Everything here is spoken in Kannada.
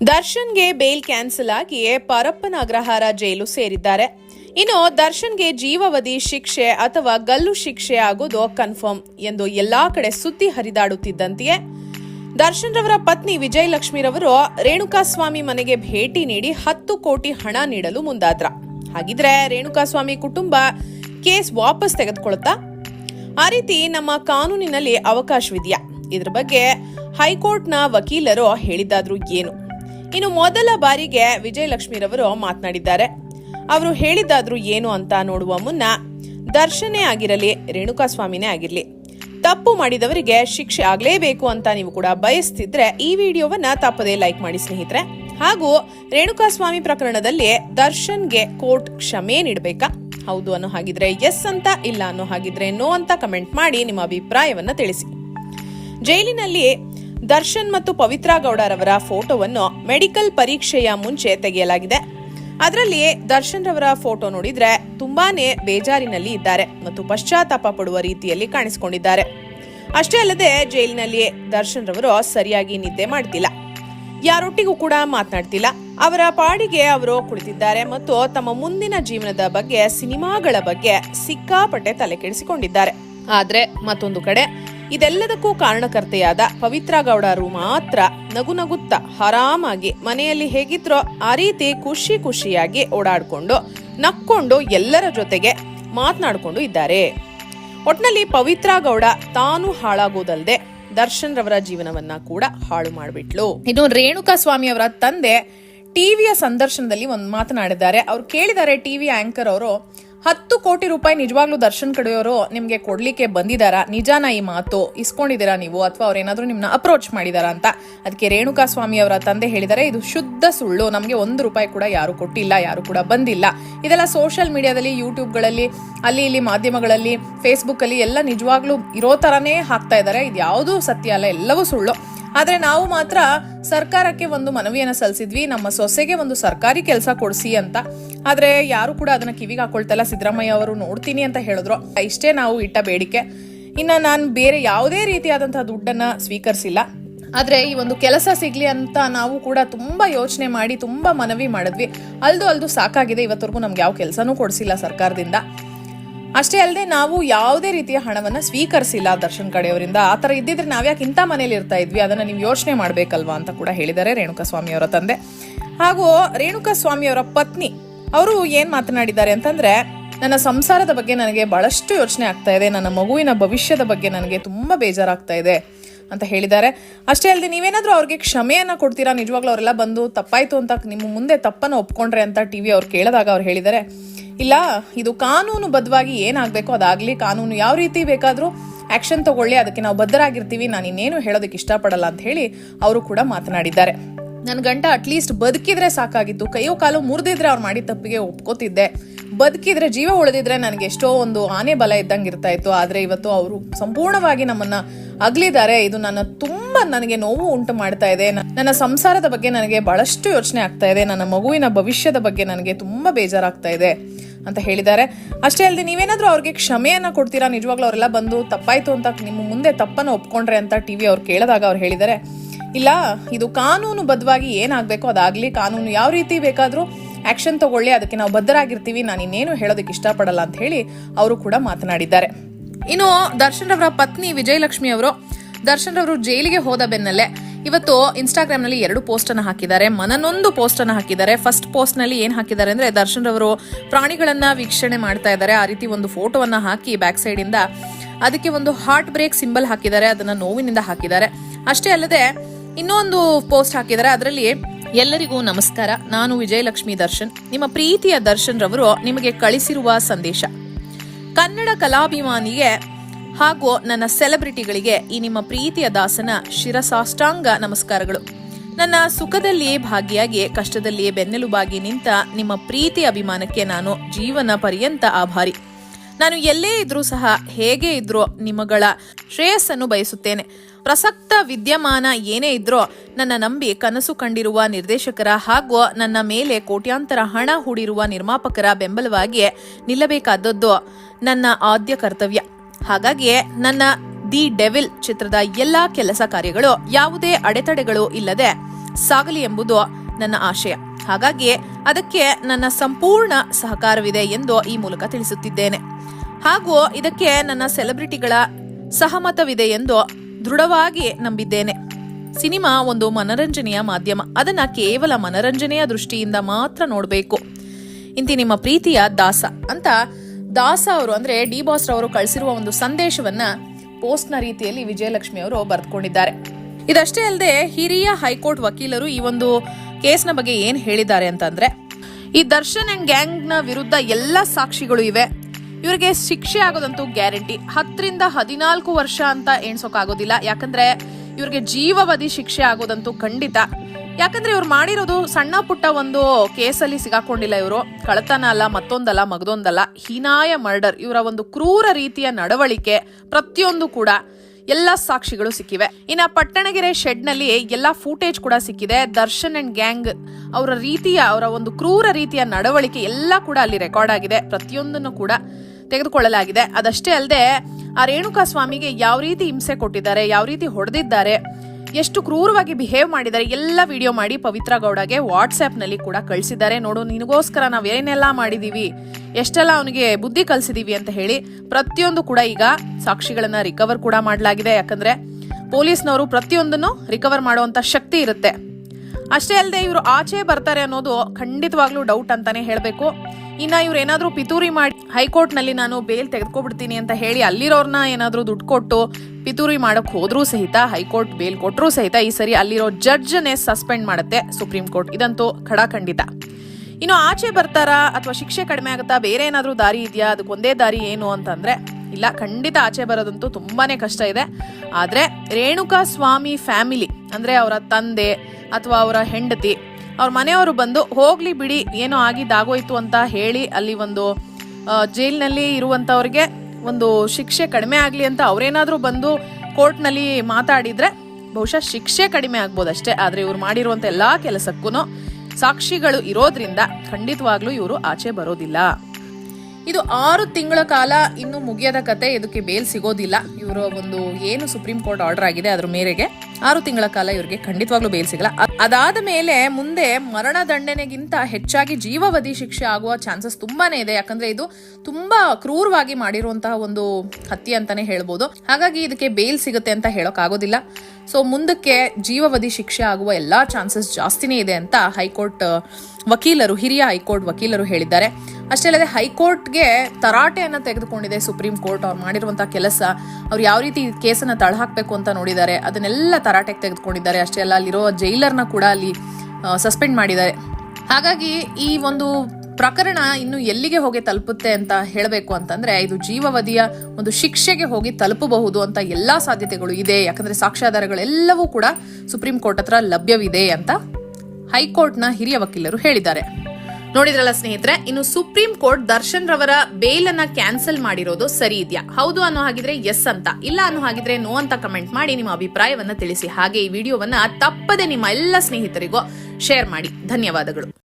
ದರ್ಶನ್ಗೆ ಬೇಲ್ ಕ್ಯಾನ್ಸಲ್ ಆಗಿ ಪರಪ್ಪನ ಅಗ್ರಹಾರ ಜೈಲು ಸೇರಿದ್ದಾರೆ. ಇನ್ನು ದರ್ಶನ್ಗೆ ಜೀವಾವಧಿ ಶಿಕ್ಷೆ ಅಥವಾ ಗಲ್ಲು ಶಿಕ್ಷೆ ಆಗೋದು ಕನ್ಫರ್ಮ್ ಎಂದು ಎಲ್ಲಾ ಕಡೆ ಸುದ್ದಿ ಹರಿದಾಡುತ್ತಿದ್ದಂತೆಯೇ ದರ್ಶನ್ ರವರ ಪತ್ನಿ ವಿಜಯಲಕ್ಷ್ಮಿರವರು ರೇಣುಕಾಸ್ವಾಮಿ ಮನೆಗೆ ಭೇಟಿ ನೀಡಿ ಹತ್ತು ಕೋಟಿ ಹಣ ನೀಡಲು ಮುಂದಾದ್ರ. ಹಾಗಿದ್ರೆ ರೇಣುಕಾಸ್ವಾಮಿ ಕುಟುಂಬ ಕೇಸ್ ವಾಪಸ್ ತೆಗೆದುಕೊಳ್ಳುತ್ತಾ? ಆ ರೀತಿ ನಮ್ಮ ಕಾನೂನಿನಲ್ಲಿ ಅವಕಾಶವಿದೆಯಾ? ಇದ್ರ ಬಗ್ಗೆ ಹೈಕೋರ್ಟ್ನ ವಕೀಲರು ಹೇಳಿದ್ದಾದ್ರೂ ಏನು? ಇನ್ನು ಮೊದಲ ಬಾರಿಗೆ ವಿಜಯಲಕ್ಷ್ಮಿರವರು ಮಾತನಾಡಿದ್ದಾರೆ. ಅವರು ಹೇಳಿದ್ದಾದ್ರೂ ಏನು ಅಂತ ನೋಡುವ ಮುನ್ನ ದರ್ಶನೇ ಆಗಿರಲಿ ರೇಣುಕಾ ಸ್ವಾಮಿನೇ ಆಗಿರಲಿ, ತಪ್ಪು ಮಾಡಿದವರಿಗೆ ಶಿಕ್ಷೆ ಆಗಲೇಬೇಕು ಅಂತ ನೀವು ಕೂಡ ಬಯಸ್ತಿದ್ರೆ ಈ ವಿಡಿಯೋವನ್ನ ತಪ್ಪದೇ ಲೈಕ್ ಮಾಡಿ ಸ್ನೇಹಿತರೆ. ಹಾಗೂ ರೇಣುಕಾಸ್ವಾಮಿ ಪ್ರಕರಣದಲ್ಲಿ ದರ್ಶನ್ಗೆ ಕೋರ್ಟ್ ಕ್ಷಮೆ ನೀಡಬೇಕಾ? ಹೌದು ಅನ್ನೋ ಹಾಗಿದ್ರೆ ಎಸ್ ಅಂತ, ಇಲ್ಲ ಅನ್ನೋ ಹಾಗಿದ್ರೆ ನೋ ಅಂತ ಕಮೆಂಟ್ ಮಾಡಿ ನಿಮ್ಮ ಅಭಿಪ್ರಾಯವನ್ನ ತಿಳಿಸಿ. ಜೈಲಿನಲ್ಲಿ ದರ್ಶನ್ ಮತ್ತು ಪವಿತ್ರ ಗೌಡರವರ ಫೋಟೋವನ್ನು ಮೆಡಿಕಲ್ ಪರೀಕ್ಷೆಯ ಮುಂಚೆ ತೆಗೆಯಲಾಗಿದೆ. ಅದರಲ್ಲಿ ದರ್ಶನ್ ರವರ ಫೋಟೋ ನೋಡಿದ್ರೆ ತುಂಬಾನೇ ಬೇಜಾರಿನಲ್ಲಿ ಇದ್ದಾರೆ ಮತ್ತು ಪಶ್ಚಾತ್ತಾಪ ಪಡುವ ರೀತಿಯಲ್ಲಿ ಕಾಣಿಸಿಕೊಂಡಿದ್ದಾರೆ. ಅಷ್ಟೇ ಅಲ್ಲದೆ ಜೈಲಿನಲ್ಲಿ ದರ್ಶನ್ ರವರು ಸರಿಯಾಗಿ ನಿದ್ದೆ ಮಾಡ್ತಿಲ್ಲ. ಯಾರೊಟ್ಟಿಗೂ ಕೂಡ ಮಾತನಾಡ್ತಿಲ್ಲ. ಅವರ ಪಾಡಿಗೆ ಅವರು ಕುಳಿತಿದ್ದಾರೆ ಮತ್ತು ತಮ್ಮ ಮುಂದಿನ ಜೀವನದ ಬಗ್ಗೆ, ಸಿನಿಮಾಗಳ ಬಗ್ಗೆ ಸಿಕ್ಕಾಪಟ್ಟೆ ತಲೆ ಕೆಡಿಸಿಕೊಂಡಿದ್ದಾರೆ ಆದ್ರೆ ಮತ್ತೊಂದು ಕಡೆ ಇದೆಲ್ಲದಕ್ಕೂ ಕಾರಣಕರ್ತೆಯಾದ ಪವಿತ್ರ ಗೌಡರು ಮಾತ್ರ ನಗು ನಗುತ್ತಾ ಆರಾಮಾಗಿ ಮನೆಯಲ್ಲಿ ಹೇಗಿದ್ರೋ ಆ ರೀತಿ ಖುಷಿ ಖುಷಿಯಾಗಿ ಓಡಾಡ್ಕೊಂಡು, ನಕ್ಕೊಂಡು ಎಲ್ಲರ ಜೊತೆಗೆ ಮಾತನಾಡಿಕೊಂಡು ಇದ್ದಾರೆ. ಒಟ್ನಲ್ಲಿ ಪವಿತ್ರ ಗೌಡ ತಾನು ಹಾಳಾಗೋದಲ್ಲದೆ ದರ್ಶನ್ ರವರ ಜೀವನವನ್ನ ಕೂಡ ಹಾಳು ಮಾಡಿಬಿಟ್ಲು. ಇನ್ನು ರೇಣುಕಾ ಸ್ವಾಮಿ ಅವರ ತಂದೆ ಟಿವಿಯ ಸಂದರ್ಶನದಲ್ಲಿ ಒಂದು ಮಾತನಾಡಿದ್ದಾರೆ. ಅವ್ರು ಕೇಳಿದ್ದಾರೆ ಟಿವಿ ಆಂಕರ್ ಅವರು ಹತ್ತು ಕೋಟಿ ರೂಪಾಯಿ ನಿಜವಾಗ್ಲೂ ದರ್ಶನ್ ಕಡೆಯವರು ನಿಮ್ಗೆ ಕೊಡ್ಲಿಕ್ಕೆ ಬಂದಿದಾರಾ? ನಿಜಾನ ಈ ಮಾತು? ಇಸ್ಕೊಂಡಿದ್ದೀರಾ ನೀವು? ಅಥವಾ ಅವ್ರೇನಾದ್ರೂ ನಿಮ್ನ ಅಪ್ರೋಚ್ ಮಾಡಿದಾರಾ ಅಂತ? ಅದಕ್ಕೆ ರೇಣುಕಾ ಸ್ವಾಮಿ ಅವರ ತಂದೆ ಹೇಳಿದ್ದಾರೆ ಇದು ಶುದ್ಧ ಸುಳ್ಳು. ನಮಗೆ ಒಂದು ರೂಪಾಯಿ ಕೂಡ ಯಾರು ಕೊಟ್ಟಿಲ್ಲ, ಯಾರು ಕೂಡ ಬಂದಿಲ್ಲ. ಇದೆಲ್ಲ ಸೋಷಿಯಲ್ ಮೀಡಿಯಾದಲ್ಲಿ ಯೂಟ್ಯೂಬ್ಗಳಲ್ಲಿ ಅಲ್ಲಿ ಇಲ್ಲಿ ಮಾಧ್ಯಮಗಳಲ್ಲಿ ಫೇಸ್ಬುಕ್ ಅಲ್ಲಿ ಎಲ್ಲ ನಿಜವಾಗ್ಲೂ ಇರೋ ತರನೇ ಹಾಕ್ತಾ ಇದ್ದಾರೆ ಇದು ಯಾವುದೂ ಸತ್ಯ ಅಲ್ಲ, ಎಲ್ಲವೂ ಸುಳ್ಳು. ಆದ್ರೆ ನಾವು ಮಾತ್ರ ಸರ್ಕಾರಕ್ಕೆ ಒಂದು ಮನವಿಯನ್ನು ಸಲ್ಲಿಸಿದ್ವಿ, ನಮ್ಮ ಸೊಸೆಗೆ ಒಂದು ಸರ್ಕಾರಿ ಕೆಲಸ ಕೊಡಿಸಿ ಅಂತ. ಆದರೆ ಯಾರು ಕೂಡ ಅದನ್ನ ಕಿವಿಗೆ ಹಾಕೊಳ್ತಲ್ಲ, ಸಿದ್ದರಾಮಯ್ಯ ಅವರು ನೋಡ್ತೀನಿ ಅಂತ ಹೇಳಿದ್ರು. ಇಷ್ಟೇ ನಾವು ಇಟ್ಟ ಬೇಡಿಕೆ. ಇನ್ನ ನಾನು ಬೇರೆ ಯಾವುದೇ ರೀತಿಯಾದಂತಹ ದುಡ್ಡನ್ನ ಸ್ವೀಕರಿಸಿಲ್ಲ. ಆದರೆ ಈ ಒಂದು ಕೆಲಸ ಸಿಗ್ಲಿ ಅಂತ ನಾವು ಕೂಡ ತುಂಬಾ ಯೋಚನೆ ಮಾಡಿ, ತುಂಬಾ ಮನವಿ ಮಾಡಿದ್ವಿ. ಅಲ್ದು ಅಲ್ದು ಸಾಕಾಗಿದೆ, ಇವತ್ತವರೆಗೂ ನಮ್ಗೆ ಯಾವ ಕೆಲಸನೂ ಕೊಡಿಸಿಲ್ಲ ಸರ್ಕಾರದಿಂದ. ಅಷ್ಟೇ ಅಲ್ಲದೆ ನಾವು ಯಾವುದೇ ರೀತಿಯ ಹಣವನ್ನ ಸ್ವೀಕರಿಸಿಲ್ಲ ದರ್ಶನ್ ಕಡೆಯವರಿಂದ. ಆ ಥರ ಇದ್ದಿದ್ರೆ ನಾವ್ಯಾಕೆ ಇಂಥ ಮನೇಲಿ ಇರ್ತಾ ಇದ್ವಿ? ಅದನ್ನ ನೀವು ಯೋಚನೆ ಮಾಡಬೇಕಲ್ವಾ ಅಂತ ಕೂಡ ಹೇಳಿದ್ದಾರೆ ರೇಣುಕಾ ಸ್ವಾಮಿ ಅವರ ತಂದೆ. ಹಾಗೂ ರೇಣುಕಾ ಸ್ವಾಮಿ ಅವರ ಪತ್ನಿ, ಅವರು ಏನು ಮಾತನಾಡಿದ್ದಾರೆ ಅಂತಂದ್ರೆ, ನನ್ನ ಸಂಸಾರದ ಬಗ್ಗೆ ನನಗೆ ಬಹಳಷ್ಟು ಯೋಚನೆ ಆಗ್ತಾ ಇದೆ. ನನ್ನ ಮಗುವಿನ ಭವಿಷ್ಯದ ಬಗ್ಗೆ ನನಗೆ ತುಂಬಾ ಬೇಜಾರಾಗ್ತಾ ಇದೆ ಅಂತ ಹೇಳಿದ್ದಾರೆ. ಅಷ್ಟೇ ಅಲ್ಲದೆ ನೀವೇನಾದರೂ ಅವ್ರಿಗೆ ಕ್ಷಮೆಯನ್ನ ಕೊಡ್ತೀರಾ? ನಿಜವಾಗ್ಲೂ ಅವರೆಲ್ಲ ಬಂದು ತಪ್ಪಾಯ್ತು ಅಂತ ನಿಮ್ಮ ಮುಂದೆ ತಪ್ಪನ್ನು ಒಪ್ಕೊಂಡ್ರೆ ಅಂತ ಟಿವಿ ಅವ್ರು ಕೇಳಿದಾಗ ಅವ್ರು ಹೇಳಿದ್ದಾರೆ. ಇಲ್ಲ, ಇದು ಕಾನೂನು ಬದ್ಧವಾಗಿ ಏನಾಗಬೇಕು ಅದಾಗಲಿ, ಕಾನೂನು ಯಾವ ರೀತಿ ಬೇಕಾದರೂ ಆ್ಯಕ್ಷನ್ ತಗೊಳ್ಳಿ, ಅದಕ್ಕೆ ನಾವು ಬದ್ಧರಾಗಿರ್ತೀವಿ, ನಾನು ಇನ್ನೇನು ಹೇಳೋದಕ್ಕೆ ಇಷ್ಟಪಡಲ್ಲ ಅಂತ ಹೇಳಿ ಅವರು ಕೂಡ ಮಾತನಾಡಿದ್ದಾರೆ. ನನ್ನ ಗಂಟ ಅಟ್ಲೀಸ್ಟ್ ಬದುಕಿದ್ರೆ ಸಾಕಾಗಿತ್ತು, ಕೈಯೋ ಕಾಲು ಮುರಿದಿದ್ರೆ ಅವ್ರು ಮಾಡಿದ ತಪ್ಪಿಗೆ ಒಪ್ಕೋತಿದ್ದೆ. ಬದುಕಿದ್ರೆ ಜೀವ ಉಳಿದಿದ್ರೆ ನನಗೆ ಎಷ್ಟೋ ಒಂದು ಆನೆ ಬಲ ಇದ್ದಂಗೆ ಇರ್ತಾ ಇತ್ತು, ಆದ್ರೆ ಇವತ್ತು ಅವರು ಸಂಪೂರ್ಣವಾಗಿ ನಮ್ಮನ್ನ ಅಗಲಿದ್ದಾರೆ, ಇದು ನನ್ನ ತುಂಬಾ ನನಗೆ ನೋವು ಉಂಟು ಮಾಡ್ತಾ ಇದೆ. ನನ್ನ ಸಂಸಾರದ ಬಗ್ಗೆ ನನಗೆ ಬಹಳಷ್ಟು ಯೋಚನೆ ಆಗ್ತಾ ಇದೆ, ನನ್ನ ಮಗುವಿನ ಭವಿಷ್ಯದ ಬಗ್ಗೆ ನನಗೆ ತುಂಬಾ ಬೇಜಾರಾಗ್ತಾ ಇದೆ. ಅಂತ ಹೇಳಿದ್ದಾರೆ. ಅಷ್ಟೇ ಅಲ್ಲದೆ ನೀವೇನಾದರೂ ಅವ್ರಿಗೆ ಕ್ಷಮೆಯನ್ನ ಕೊಡ್ತೀರಾ? ನಿಜವಾಗ್ಲೂ ಅವರೆಲ್ಲ ಬಂದು ತಪ್ಪಾಯ್ತು ಅಂತ ನಿಮ್ಮ ಮುಂದೆ ತಪ್ಪನ್ನು ಒಪ್ಕೊಂಡ್ರೆ ಅಂತ ಟಿವಿ ಅವ್ರು ಕೇಳಿದಾಗ ಅವ್ರು ಹೇಳಿದ್ದಾರೆ. ಇಲ್ಲ, ಇದು ಕಾನೂನು ಬದ್ಧವಾಗಿ ಏನಾಗಬೇಕು? ಅದಾಗಲಿ ಕಾನೂನು ಯಾವ ರೀತಿ ಬೇಕಾದರೂ ಆಕ್ಷನ್ ತಗೊಳ್ಳಿ, ಅದಕ್ಕೆ ನಾವು ಬದ್ಧರಾಗಿರ್ತೀವಿ. ನಾನು ಇನ್ನೇನು ಹೇಳೋದಕ್ಕೆ ಇಷ್ಟಪಡಲ್ಲ ಅಂತ ಹೇಳಿ ಅವರು ಕೂಡ ಮಾತನಾಡಿದ್ದಾರೆ. ಇನ್ನು ದರ್ಶನ್ ಅವರ ಪತ್ನಿ ವಿಜಯಲಕ್ಷ್ಮಿ ಅವರು, ದರ್ಶನ್ ಅವರು ಜೈಲಿಗೆ ಹೋದ ಬೆನ್ನಲ್ಲೇ ಇವತ್ತು ಇನ್ಸ್ಟಾಗ್ರಾಮ್ನಲ್ಲಿ ಎರಡು ಪೋಸ್ಟ್ ಅನ್ನ ಹಾಕಿದ್ದಾರೆ. ಮನನೊಂದು ಪೋಸ್ಟ್ ಅನ್ನ ಹಾಕಿದ್ದಾರೆ. ಫಸ್ಟ್ ಪೋಸ್ಟ್ನಲ್ಲಿ ಏನ್ ಹಾಕಿದ್ದಾರೆ ಅಂದ್ರೆ ದರ್ಶನ್ ರವರು ಪ್ರಾಣಿಗಳನ್ನ ವೀಕ್ಷಣೆ ಮಾಡ್ತಾ ಇದ್ದಾರೆ. ಆ ರೀತಿ ಒಂದು ಫೋಟೋವನ್ನ ಹಾಕಿ ಬ್ಯಾಕ್ ಸೈಡ್ ಇಂದ ಅದಕ್ಕೆ ಒಂದು ಹಾರ್ಟ್ ಬ್ರೇಕ್ ಸಿಂಬಲ್ ಹಾಕಿದ್ದಾರೆ. ಅದನ್ನ ನೋವಿನಿಂದ ಹಾಕಿದ್ದಾರೆ. ಅಷ್ಟೇ ಅಲ್ಲದೆ ಇನ್ನೊಂದು ಪೋಸ್ಟ್ ಹಾಕಿದ್ದಾರೆ. ಅದರಲ್ಲಿ ಎಲ್ಲರಿಗೂ ನಮಸ್ಕಾರ. ನಾನು ವಿಜಯಲಕ್ಷ್ಮಿ ದರ್ಶನ್. ನಿಮ್ಮ ಪ್ರೀತಿಯ ದರ್ಶನ್ ರವರು ನಿಮಗೆ ಕಳಿಸಿರುವ ಸಂದೇಶ. ಕನ್ನಡ ಕಲಾಭಿಮಾನಿಗೆ ಹಾಗೂ ನನ್ನ ಸೆಲೆಬ್ರಿಟಿಗಳಿಗೆ ಈ ನಿಮ್ಮ ಪ್ರೀತಿಯ ದಾಸನ ಶಿರಸಾಷ್ಟಾಂಗ ನಮಸ್ಕಾರಗಳು. ನನ್ನ ಸುಖದಲ್ಲಿಯೇ ಭಾಗಿಯಾಗಿ ಕಷ್ಟದಲ್ಲಿಯೇ ಬೆನ್ನೆಲುಬಾಗಿ ನಿಂತ ನಿಮ್ಮ ಪ್ರೀತಿ ಅಭಿಮಾನಕ್ಕೆ ನಾನು ಜೀವನ ಪರ್ಯಂತ ಆಭಾರಿ. ನಾನು ಎಲ್ಲೇ ಇದ್ರೂ ಸಹ ಹೇಗೆ ಇದ್ರೂ ನಿಮಗಳ ಶ್ರೇಯಸ್ಸನ್ನು ಬಯಸುತ್ತೇನೆ. ಪ್ರಸಕ್ತ ವಿದ್ಯಮಾನ ಏನೇ ಇದ್ರೂ ನನ್ನ ನಂಬಿ ಕನಸು ಕಂಡಿರುವ ನಿರ್ದೇಶಕರ ಹಾಗೂ ನನ್ನ ಮೇಲೆ ಕೋಟ್ಯಾಂತರ ಹಣ ಹೂಡಿರುವ ನಿರ್ಮಾಪಕರ ಬೆಂಬಲವಾಗಿ ನಿಲ್ಲಬೇಕಾದದ್ದು ನನ್ನ ಆದ್ಯ ಕರ್ತವ್ಯ. ಹಾಗಾಗಿ ನನ್ನ ದಿ ಡೆವಿಲ್ ಚಿತ್ರದ ಎಲ್ಲಾ ಕೆಲಸ ಕಾರ್ಯಗಳು ಯಾವುದೇ ಅಡೆತಡೆಗಳು ಇಲ್ಲದೆ ಸಾಗಲಿ ಎಂಬುದು ನನ್ನ ಆಶಯ. ಹಾಗಾಗಿ ಅದಕ್ಕೆ ನನ್ನ ಸಂಪೂರ್ಣ ಸಹಕಾರವಿದೆ ಎಂದು ಈ ಮೂಲಕ ತಿಳಿಸುತ್ತಿದ್ದೇನೆ. ಹಾಗೂ ಇದಕ್ಕೆ ನನ್ನ ಸೆಲೆಬ್ರಿಟಿಗಳ ಸಹಮತವಿದೆ ಎಂದು ದೃಢವಾಗಿ ನಂಬಿದ್ದೇನೆ. ಸಿನಿಮಾ ಒಂದು ಮನರಂಜನೆಯ ಮಾಧ್ಯಮ. ಅದನ್ನ ಕೇವಲ ಮನರಂಜನೆಯ ದೃಷ್ಟಿಯಿಂದ ಮಾತ್ರ ನೋಡಬೇಕು. ಇಂತಿ ನಿಮ್ಮ ಪ್ರೀತಿಯ ದಾಸ ಅಂತ ದಾಸ ಅವರು, ಅಂದ್ರೆ ಡಿ ಬಾಸ್ ರವರು ಕಳಿಸಿರುವ ಒಂದು ಸಂದೇಶವನ್ನ ಪೋಸ್ಟ್ನ ರೀತಿಯಲ್ಲಿ ವಿಜಯಲಕ್ಷ್ಮಿ ಅವರು ಬರೆದುಕೊಂಡಿದ್ದಾರೆ. ಇದಷ್ಟೇ ಅಲ್ಲದೆ ಹಿರಿಯ ಹೈಕೋರ್ಟ್ ವಕೀಲರು ಈ ಒಂದು ಕೇಸ್ನ ಬಗ್ಗೆ ಏನ್ ಹೇಳಿದ್ದಾರೆ ಅಂತಂದ್ರೆ, ಈ ದರ್ಶನ್ ಅಂಡ್ ಗ್ಯಾಂಗ್ನ ವಿರುದ್ಧ ಎಲ್ಲ ಸಾಕ್ಷಿಗಳು ಇವೆ. ಇವರಿಗೆ ಶಿಕ್ಷೆ ಆಗೋದಂತೂ ಗ್ಯಾರಂಟಿ. ಹತ್ತರಿಂದ ಹದಿನಾಲ್ಕು ವರ್ಷ ಅಂತ ಎಣ್ಸೋಕ್ಕಾಗೋದಿಲ್ಲ ಯಾಕಂದ್ರೆ ಇವ್ರಿಗೆ ಜೀವಾವಧಿ ಶಿಕ್ಷೆ ಆಗೋದಂತೂ ಖಂಡಿತ. ಯಾಕಂದ್ರೆ ಇವ್ರು ಮಾಡಿರೋದು ಸಣ್ಣ ಪುಟ್ಟ ಒಂದು ಕೇಸಲ್ಲಿ ಸಿಗಾಕೊಂಡಿಲ್ಲ ಇವರು. ಕಳತನ ಅಲ್ಲ, ಮತ್ತೊಂದಲ್ಲ, ಮಗದೊಂದಲ್ಲ, ಹೀನಾಯ ಮರ್ಡರ್. ಇವರ ಒಂದು ಕ್ರೂರ ರೀತಿಯ ನಡವಳಿಕೆ ಪ್ರತಿಯೊಂದು ಕೂಡ ಎಲ್ಲ ಸಾಕ್ಷಿಗಳು ಸಿಕ್ಕಿವೆ. ಇನ್ನ ಪಟ್ಟಣಗೆರೆ ಶೆಡ್ನಲ್ಲಿ ಎಲ್ಲಾ ಫೂಟೇಜ್ ಕೂಡ ಸಿಕ್ಕಿದೆ. ದರ್ಶನ್ ಅಂಡ್ ಗ್ಯಾಂಗ್ ಅವರ ರೀತಿಯ, ಅವರ ಒಂದು ಕ್ರೂರ ರೀತಿಯ ನಡವಳಿಕೆ ಎಲ್ಲ ಕೂಡ ಅಲ್ಲಿ ರೆಕಾರ್ಡ್ ಆಗಿದೆ. ಪ್ರತಿಯೊಂದನ್ನು ಕೂಡ ತೆಗೆದುಕೊಳ್ಳಲಾಗಿದೆ. ಅದಷ್ಟೇ ಅಲ್ಲದೆ ಆ ರೇಣುಕಾ ಸ್ವಾಮಿಗೆ ಯಾವ ರೀತಿ ಹಿಂಸೆ ಕೊಟ್ಟಿದ್ದಾರೆ, ಯಾವ ರೀತಿ ಹೊಡೆದಿದ್ದಾರೆ ಎಷ್ಟು ಕ್ರೂರವಾಗಿ ಬಿಹೇವ್ ಮಾಡಿದ್ದಾರೆ ಎಲ್ಲ ವಿಡಿಯೋ ಮಾಡಿ ಪವಿತ್ರ ಗೌಡಗೆ ವಾಟ್ಸ್ಆ್ಯಪ್ನಲ್ಲಿ ಕೂಡ ಕಳಿಸಿದ್ದಾರೆ. ನೋಡು, ನಿನಗೋಸ್ಕರ ನಾವ್ ಏನೆಲ್ಲ ಮಾಡಿದೀವಿ, ಎಷ್ಟೆಲ್ಲ ಅವನಿಗೆ ಬುದ್ಧಿ ಕಲಿಸಿದೀವಿ ಅಂತ ಹೇಳಿ ಪ್ರತಿಯೊಂದು ಕೂಡ ಈಗ ಸಾಕ್ಷಿಗಳನ್ನ ರಿಕವರ್ ಕೂಡ ಮಾಡಲಾಗಿದೆ. ಯಾಕಂದ್ರೆ ಪೊಲೀಸ್ನವರು ಪ್ರತಿಯೊಂದನ್ನು ರಿಕವರ್ ಮಾಡುವಂತ ಶಕ್ತಿ ಇರುತ್ತೆ. ಅಷ್ಟೇ ಅಲ್ಲದೆ ಇವರು ಆಚೆ ಬರ್ತಾರೆ ಅನ್ನೋದು ಖಂಡಿತವಾಗ್ಲೂ ಡೌಟ್ ಅಂತಾನೆ ಹೇಳಬೇಕು. ಇನ್ನ ಇವ್ರು ಏನಾದ್ರೂ ಪಿತೂರಿ ಮಾಡಿ ಹೈಕೋರ್ಟ್ನಲ್ಲಿ ನಾನು ಬೇಲ್ ತೆಗೆದುಕೊಬಿಡ್ತೀನಿ ಅಂತ ಹೇಳಿ ಅಲ್ಲಿರೋರ್ನ ಏನಾದ್ರೂ ದುಡ್ಡು ಕೊಟ್ಟು ಪಿತೂರಿ ಮಾಡಕ್ ಹೋದ್ರೂ ಸಹಿತ, ಹೈಕೋರ್ಟ್ ಬೇಲ್ ಕೊಟ್ಟರೂ ಸಹಿತ ಈ ಸರಿ ಅಲ್ಲಿರೋ ಜಡ್ಜ್ನೇ ಸಸ್ಪೆಂಡ್ ಮಾಡುತ್ತೆ ಸುಪ್ರೀಂ ಕೋರ್ಟ್. ಇದಂತೂ ಖಡಾಖಂಡಿತ ಇನ್ನು ಆಚೆ ಬರ್ತಾರಾ ಅಥವಾ ಶಿಕ್ಷೆ ಕಡಿಮೆ ಆಗುತ್ತಾ? ಬೇರೆ ಏನಾದರೂ ದಾರಿ ಇದೆಯಾ? ಅದಕ್ಕೆ ಒಂದೇ ದಾರಿ ಏನು ಅಂತಂದರೆ, ಇಲ್ಲ, ಖಂಡಿತ ಆಚೆ ಬರೋದಂತೂ ತುಂಬಾನೇ ಕಷ್ಟ ಇದೆ. ಆದ್ರೆ ರೇಣುಕಾ ಸ್ವಾಮಿ ಫ್ಯಾಮಿಲಿ ಅಂದ್ರೆ ಅವರ ತಂದೆ ಅಥವಾ ಅವರ ಹೆಂಡತಿ ಅವ್ರ ಮನೆಯವರು ಬಂದು, ಹೋಗ್ಲಿ ಬಿಡಿ, ಏನೋ ಆಗಿದ್ದಾಗೋಯ್ತು ಅಂತ ಹೇಳಿ ಅಲ್ಲಿ ಒಂದು ಜೈಲಿನಲ್ಲಿ ಇರುವಂತವ್ರಿಗೆ ಒಂದು ಶಿಕ್ಷೆ ಕಡಿಮೆ ಆಗ್ಲಿ ಅಂತ ಅವ್ರೇನಾದ್ರೂ ಬಂದು ಕೋರ್ಟ್ನಲ್ಲಿ ಮಾತಾಡಿದ್ರೆ ಬಹುಶಃ ಶಿಕ್ಷೆ ಕಡಿಮೆ ಆಗ್ಬೋದಷ್ಟೇ. ಆದ್ರೆ ಇವ್ರು ಮಾಡಿರುವಂತ ಎಲ್ಲಾ ಕೆಲಸಕ್ಕೂ ಸಾಕ್ಷಿಗಳು ಇರೋದ್ರಿಂದ ಖಂಡಿತವಾಗ್ಲೂ ಇವರು ಆಚೆ ಬರೋದಿಲ್ಲ. ಇದು ಆರು ತಿಂಗಳ ಕಾಲ ಇನ್ನು ಮುಗಿಯದ ಕತೆ. ಇದಕ್ಕೆ ಬೇಲ್ ಸಿಗೋದಿಲ್ಲ. ಇವರ ಒಂದು ಏನು ಸುಪ್ರೀಂ ಕೋರ್ಟ್ ಆರ್ಡರ್ ಆಗಿದೆ ಅದ್ರ ಮೇರೆಗೆ ಆರು ತಿಂಗಳ ಕಾಲ ಇವರಿಗೆ ಖಂಡಿತವಾಗ್ಲೂ ಬೇಲ್ ಸಿಗಲ್ಲ. ಅದಾದ ಮೇಲೆ ಮುಂದೆ ಮರಣ ದಂಡನೆಗಿಂತ ಹೆಚ್ಚಾಗಿ ಜೀವಾವಧಿ ಶಿಕ್ಷೆ ಆಗುವ ಚಾನ್ಸಸ್ ತುಂಬಾನೇ ಇದೆ. ಯಾಕಂದ್ರೆ ಇದು ತುಂಬಾ ಕ್ರೂರವಾಗಿ ಮಾಡಿರುವಂತಹ ಒಂದು ಹತ್ಯೆ ಅಂತಾನೆ ಹೇಳ್ಬೋದು. ಹಾಗಾಗಿ ಇದಕ್ಕೆ ಬೇಲ್ ಸಿಗುತ್ತೆ ಅಂತ ಹೇಳಕ್ ಆಗೋದಿಲ್ಲ ಸೊ ಮುಂದಕ್ಕೆ ಜೀವಾವಧಿ ಶಿಕ್ಷೆ ಆಗುವ ಎಲ್ಲಾ ಚಾನ್ಸಸ್ ಜಾಸ್ತಿನೇ ಇದೆ ಅಂತ ಹೈಕೋರ್ಟ್ ವಕೀಲರು, ಹಿರಿಯ ಹೈಕೋರ್ಟ್ ವಕೀಲರು ಹೇಳಿದ್ದಾರೆ. ಅಷ್ಟೇ ಅಲ್ಲದೆ ಹೈಕೋರ್ಟ್ಗೆ ತರಾಟೆಯನ್ನು ತೆಗೆದುಕೊಂಡಿದೆ ಸುಪ್ರೀಂ ಕೋರ್ಟ್. ಅವ್ರು ಮಾಡಿರುವಂಥ ಕೆಲಸ, ಅವ್ರು ಯಾವ ರೀತಿ ಕೇಸನ್ನ ತಳಹಾಕಬೇಕು ಅಂತ ನೋಡಿದ್ದಾರೆ. ಅದನ್ನೆಲ್ಲ ತರಾಟೆಗೆ ತೆಗೆದುಕೊಂಡಿದ್ದಾರೆ. ಅಷ್ಟೇ ಅಲ್ಲ, ಅಲ್ಲಿರೋ ಜೈಲರ್ನ ಕೂಡ ಅಲ್ಲಿ ಸಸ್ಪೆಂಡ್ ಮಾಡಿದ್ದಾರೆ. ಹಾಗಾಗಿ ಈ ಒಂದು ಪ್ರಕರಣ ಇನ್ನು ಎಲ್ಲಿಗೆ ಹೋಗಿ ತಲುಪುತ್ತೆ ಅಂತ ಹೇಳಬೇಕು ಅಂತಂದ್ರೆ ಇದು ಜೀವಾವಧಿಯ ಒಂದು ಶಿಕ್ಷೆಗೆ ಹೋಗಿ ತಲುಪಬಹುದು ಅಂತ ಎಲ್ಲಾ ಸಾಧ್ಯತೆಗಳು ಇದೆ. ಯಾಕಂದ್ರೆ ಸಾಕ್ಷ್ಯಾಧಾರಗಳೆಲ್ಲವೂ ಕೂಡ ಸುಪ್ರೀಂ ಕೋರ್ಟ್ ಹತ್ರ ಲಭ್ಯವಿದೆ ಅಂತ ಹೈಕೋರ್ಟ್ನ ಹಿರಿಯ ವಕೀಲರು ಹೇಳಿದ್ದಾರೆ. ನೋಡಿದ್ರಲ್ಲ ಸ್ನೇಹಿತರೆ, ಇನ್ನು ಸುಪ್ರೀಂ ಕೋರ್ಟ್ ದರ್ಶನ್ ರವರ ಬೇಲ್ ಅನ್ನ ಕ್ಯಾನ್ಸಲ್ ಮಾಡಿರೋದು ಸರಿ ಇದೆಯಾ? ಹೌದು ಅನ್ನೋ ಹಾಗಿದ್ರೆ ಎಸ್ ಅಂತ. ಇಲ್ಲ ಅನ್ನೋ ಹಾಗಿದ್ರೆ ನೋ ಅಂತ ಕಮೆಂಟ್ ಮಾಡಿ ನಿಮ್ಮ ಅಭಿಪ್ರಾಯವನ್ನ ತಿಳಿಸಿ. ಹಾಗೆ ಈ ವಿಡಿಯೋವನ್ನ ತಪ್ಪದೆ ನಿಮ್ಮ ಎಲ್ಲ ಸ್ನೇಹಿತರಿಗೂ ಶೇರ್ ಮಾಡಿ. ಧನ್ಯವಾದಗಳು.